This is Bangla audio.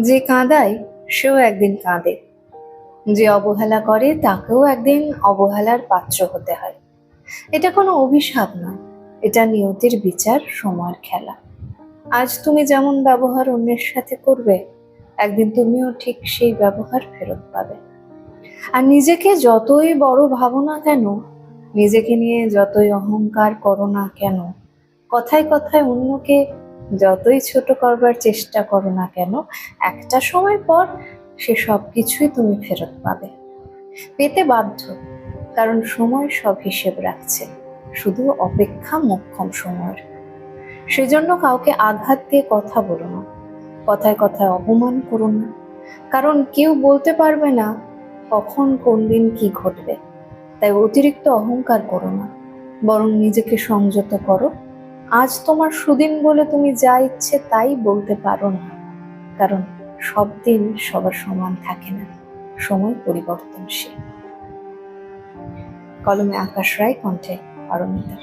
যে কাঁদায়, সেও একদিন কাঁদে। যে অবহেলা করে, তাকেও একদিন অবহেলার পাত্র হতে হয়। এটা কোনো অভিশাপ নয়। এটা নিয়তির বিচার, সময়ের খেলা। আজ তুমি যেমন ব্যবহার অন্যের সাথে করবে, একদিন তুমিও ঠিক সেই ব্যবহার ফেরত পাবে। আর নিজেকে যতই বড় ভাবো না কেন, নিজেকে নিয়ে যতই অহংকার করো না কেন, কথায় কথায় অন্যকে যতই ছোট করবার চেষ্টা করো না কেন, একটা সময় পর সে সব কিছুই তুমি ফেরত পাবে। পেতে বাধ্য, কারণ সময় সব হিসেব রাখছে, শুধু অপেক্ষা মোক্ষম সময়ের। সেজন্য কাউকে আঘাত দিয়ে কথা বলো না, কথায় কথায় অপমান করো না, কারণ কেউ বলতে পারবে না কখন কোন দিন কি ঘটবে। তাই অতিরিক্ত অহংকার করো না, বরং নিজেকে সংযত করো আজ তোমার সুদিন বলে তুমি যা ইচ্ছে তাই বলতে পারো না। কারণ সব দিন সবার সমান থাকে না, সময় পরিবর্তনশীল। কলমে আকাশ রায়, কণ্ঠে অরণ্যতা